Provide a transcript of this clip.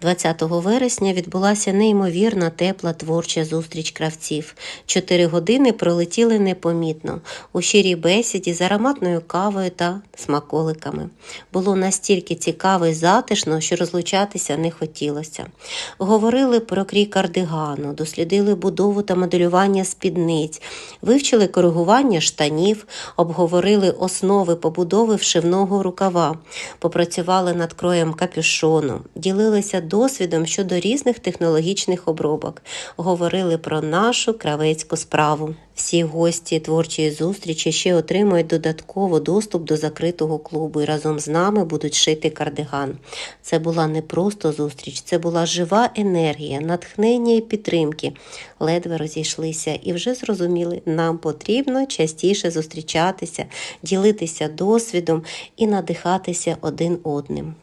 20 вересня відбулася неймовірна тепла творча зустріч кравців. Чотири години пролетіли непомітно у щирій бесіді з ароматною кавою та смаколиками. Було настільки цікаво і затишно, що розлучатися не хотілося. Говорили про крій кардигану, дослідили будову та моделювання спідниць, вивчили коригування штанів, обговорили основи побудови вшивного рукава, попрацювали над кроєм капюшону, ділилися досвідом щодо різних технологічних обробок, говорили про нашу кравецьку справу. Всі гості творчої зустрічі ще отримують додатково доступ до закритого клубу і разом з нами будуть шити кардиган. Це була не просто зустріч, це була жива енергія, натхнення і підтримки. Ледве розійшлися і вже зрозуміли, нам потрібно частіше зустрічатися, ділитися досвідом і надихатися один одним.